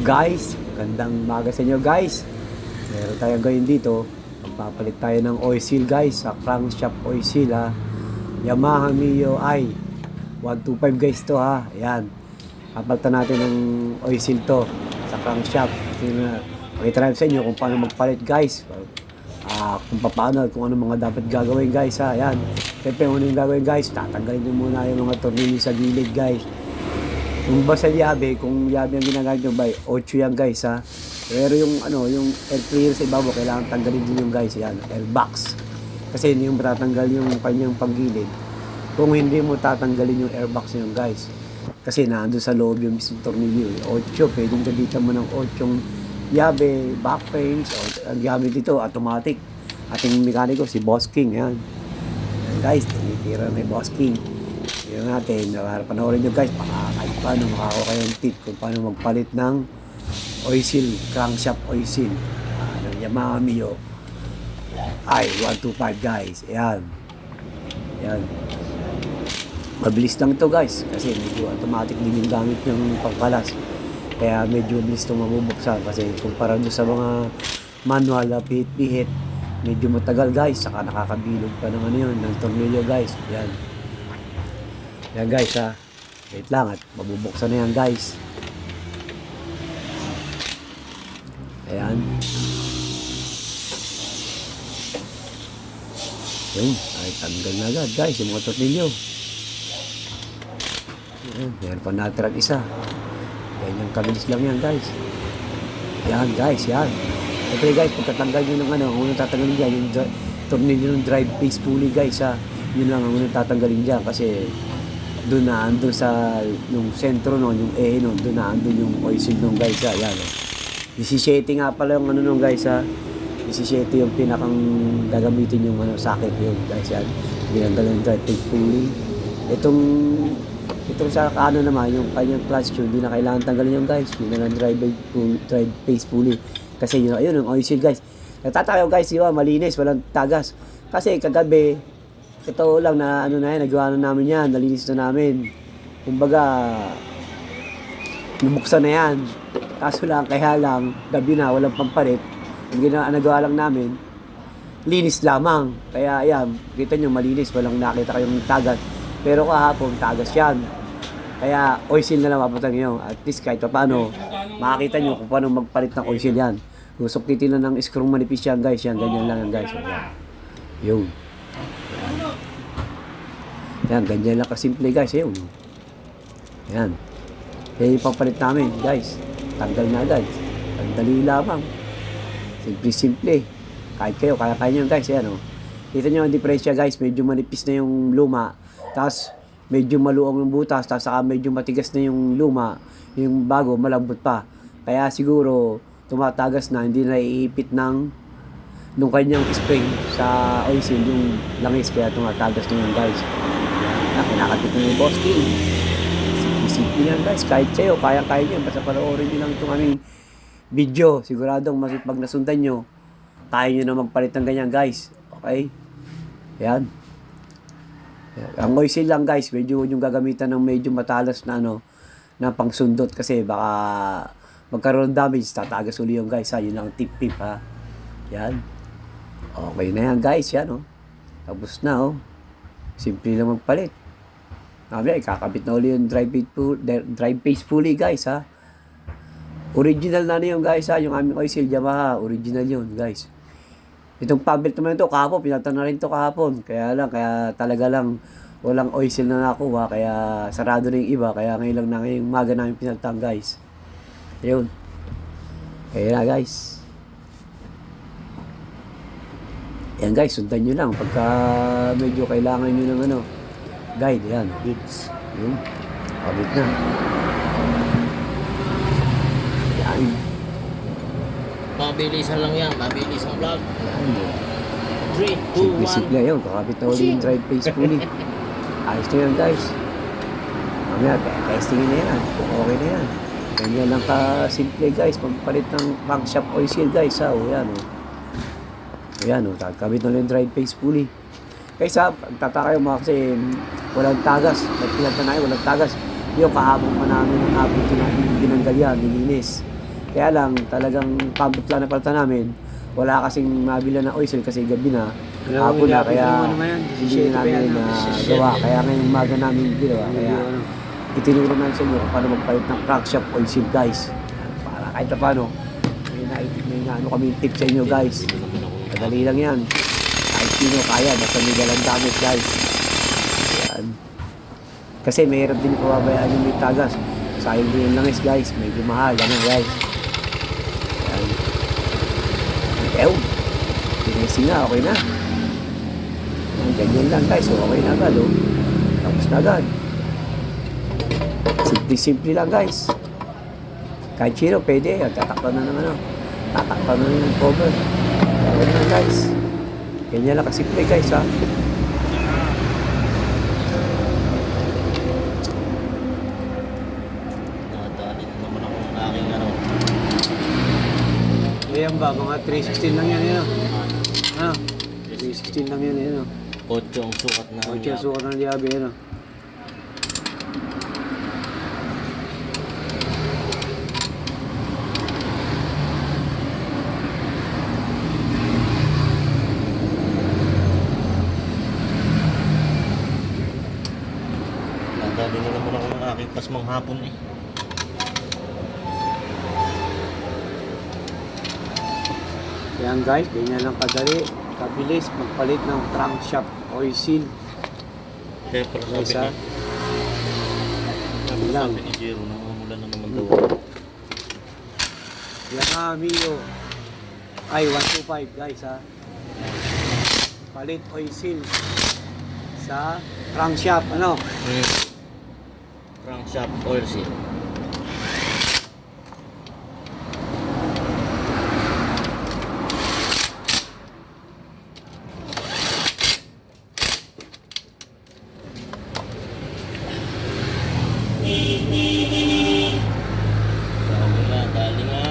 guys, magandang umaga sa inyo guys. Meron tayong ngayon dito. Magpapalit tayo ng oil seal guys sa crankshaft oil seal ha. Yamaha Mio i 125 guys to ha. Ayan. Papalitan natin ng oil seal to sa crankshaft. Pakita namin sa inyo kung paano magpalit guys. Ah, kung paano, kung ano mga dapat gagawin guys ha. Ayan. Siyempre, ano yung gagawin guys? Tatanggalin nyo muna yung mga tornilyo sa gilid guys. Kung basta yabe, kung yabe ang ginagamit nyo, by 8 yan guys ha. Pero yung ano, yung air clear sa ibabaw, kailangan tanggalin din yung guys, yan, air box. Kasi hindi mo matatanggal yung kanyang panggilid. Kung hindi mo tatanggalin yung airbox niyo guys. Kasi naandun sa loob yung mismong tornilyo. 8, pwedeng gamitan mo ng 8 yung yabe, back frames, o ang gamit dito, automatic. Ating mekaniko, si Boss King, yan. Guys, tinitira ni Boss King. Tingnan natin, panoorin nyo guys, baka kahit paano makakuha kayong tip kung paano magpalit ng oil seal, crankshaft oil seal. Ah, ng Yamaha Mio. Ay, 125 guys. Ayan. Ayan. Mabilis lang ito guys, kasi medyo automatic din yung gamit ng pagkalas. Kaya medyo mabilis itong mabubuksan kasi kumpara doon sa mga manual na pihit-pihit, medyo matagal guys, saka nakakabilog pa ng ano yun, ng tornilyo guys. Ayan. Yan guys ha. Wait lang at mabubuksan na yan guys. Ayan. Yun. Ay, tanggal na agad guys yung mga tornilyo. Ayan. Meron pa natirang isa. Yan yung kabilis lang yan guys. Yan guys, yan. Okay guys, pagkatanggal nyo ng ano, ang unang tatanggalin dyan, yung tornilyo ng drive base pulley guys ha. Yun lang ang unang tatanggalin dyan kasi doon na andun sa yung sentro no, yung E no, doon na andun yung oil seal nung guys ha. Yan o. 17 nga pala yung ano nung guys ha. 17 yung pinakang gagamitin yung ano socket yun guys yan. Yung drive base pulley. Itong itong sa ano naman yung kanyang clutch yun, hindi na kailangan tanggalin yung guys. Yun na lang drive pulley, drive base pulley. Kasi yun, ayun yung oil seal guys. Nagtataka guys, ba, malinis, walang tagas. Kasi kagabi, ito lang na ano na yan, nagawa na namin yan, nalinis na namin. Kumbaga, nabuksan na yan. Kaso lang, kaya lang, gabi na, walang pampalit. Ang gina, nagawa lang namin, linis lamang. Kaya yan, kita nyo, malinis, walang nakita kayong tagas. Pero kahapon, tagas yan. Kaya oil na lang papatang nyo. At least kahit pa paano, makakita nyo kung paano magpalit ng oil yan. Kung sukitin lang ng screw manipis yan guys, yan, ganyan lang yan guys. Yan. Yun. Yan, ganyan lang kasimple guys. Ayun. Yan. Yan yung papalit namin guys. Tanggal na agad. Ang dali lamang. Simple-simple. Kahit kayo, kaya kaya nyo guys. Yan o. Kita nyo ang diferensya guys. Medyo manipis na yung luma. Tapos medyo maluong yung butas. Tapos saka medyo matigas na yung luma. Yung bago, malambot pa. Kaya siguro tumatagas na. Hindi na iipit ng nung kanyang spring sa oil seal yung langis kaya tumatagas na yun guys. Na yung boss king. Simple yan guys, kahit sa'yo, kaya-kaya nyo. Basta panoorin nyo lang itong aming video. Siguradong mas pag nasundan nyo, kaya nyo na magpalit ng ganyan guys. Okay? Yan. Ang oil seal lang guys, medyo yung gagamitan ng medyo matalas na ano, na pangsundot kasi baka magkaroon damage, tatagas uli yung guys ha. Yun lang ang tip-tip ha. Yan. Okay na yan guys, yan oh. Tapos na oh. Simple lang magpalit. Mamaya, ikakabit na uli yung drive, bait pu- de- drive base pulley guys ha. Original na na yun guys ha, yung aming oil seal Yamaha, original yun guys. Itong pabit naman ito kahapon, pinatan na rin ito kahapon. Kaya lang, kaya talaga lang walang oil seal na nakuha, kaya sarado na yung iba, kaya ngayon lang na ngayong maga namin pinatang guys. Ayun. Kaya na guys. Yan guys, sundan nyo lang. Pagka medyo kailangan nyo ng ano, guide, yan. Goods. Yun. Kabit na. Yan. Pabilisan lang yan. Pabilisan vlog. Yan. 3, 2, 1. Simple-simple yun. Kakabit na ulit yung drive face fully. Ayos na yan guys. Mamaya, te- testingin na yan. Kung okay na yan. Ganyan lang ka-simple guys. Pagpalit ng crankshaft oil seal guys. Ha? O yan o. Ayan o. Kakabit na ulit yung drive face fully. Kaysa, tataka yung mga kasi walang tagas. Nagpilag na tayo, walang tagas. Yung kahapon pa namin ang hapon namin binanggal yan, nilinis. Kaya lang, talagang pabot lang na palta namin. Wala kasing mabila na oil kasi gabi na. Hapon na, kaya yan. hindi 17 na pa yan, namin na gawa. Kaya ngayong umaga namin ginawa. Kaya Ano? itinuro namin sa inyo kung paano magpalit ng crankshaft oil seal guys. Para kahit na paano, may, na, may na, ano kami tip sa inyo guys. Madali lang yan. Kahit sino kaya, basta may dalang damit guys. Kasi mahirap din pababayaan yung may tagas. Sayang din yung langis guys. Medyo mahal. Ano guys. Yan. Ew. Tinising na. Okay na. Yan, ganyan lang guys. So, okay na agad. Oh. Tapos na agad. Simple-simple lang guys. Kahit sino pwede. Tatakpan na ng ano. Tatakpan na ng cover. Okay na guys. Ganyan lang kasimple guys ha. Nadali na naman ako ng aking ano. Ayan ba, mga 316 lang yan, yun. Ano? 316 lang yan, yun. Ocho ang sukat na. O, siya sukat ng liabi, yun. Nadali na naman ako ng aking pasmang hapon eh. Ayan guys, ganyan lang kadali. Kabilis, magpalit ng crankshaft oil seal. Kaya pala sabi ha? ni, Yan lang. sabi ni Jero, namumula na naman daw. Yamaha Mio. Ay, 125 guys ha. Palit oil seal sa crankshaft. Ano? Crankshaft oil seal. Dali nga, dali nga.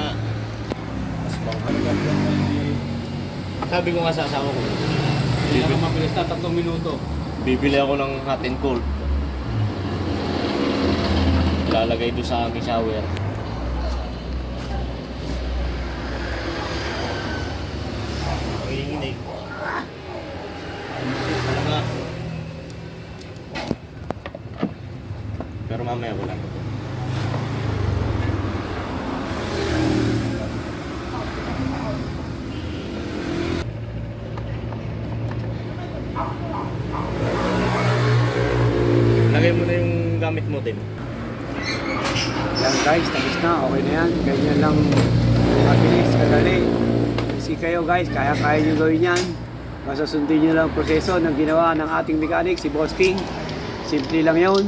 Mas manghanggang Sabi ko nga sa asawa ko, Hindi na mabilis na tatlong minuto. Bibili ako ng hot and cold. Lalagay doon sa aming shower. Nanginginig. Ano nga? Pero mamaya wala. Lagay mo na yung gamit mo, Tim. Yan guys, tapos na. Okay na yan. Ganyan lang mabilis, kadali. Kasi kayo guys, kaya-kaya nyo gawin yan. Basta sundin nyo lang ang proseso ng ginawa ng ating mechanic, si Boss King. Simple lang yun.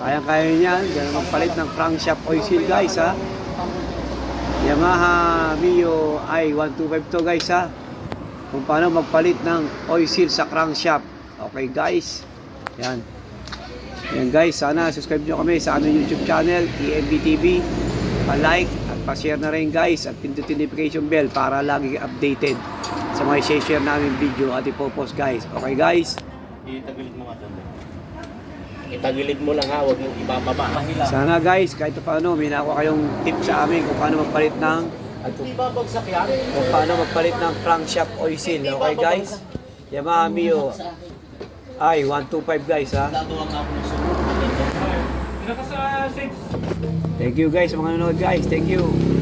Kaya-kaya nyo yan. Ganyan magpalit ng crankshaft oil seal guys ha. Yamaha Mio i125 to guys ha. Kung paano magpalit ng oil seal sa crankshaft. Okay guys. Yan. Yan guys, sana subscribe nyo kami sa aming YouTube channel, EMB TV. Pa-like at pa-share na rin guys at pindutin notification bell para lagi updated sa mga share namin video at ipopost guys. Okay guys? Itagilid mo nga doon. Itagilid mo lang ha, huwag yung ibababa. Sana guys, kahit paano, may nakuha kayong tip sa amin kung paano magpalit ng at kung, kung paano magpalit ng crankshaft oil seal. Okay guys? Yamaha Mio i 125 guys ha. Gagawa nga ako ng sumunod. Pinaka sa 6. Thank you guys mga nanonood guys. Thank you.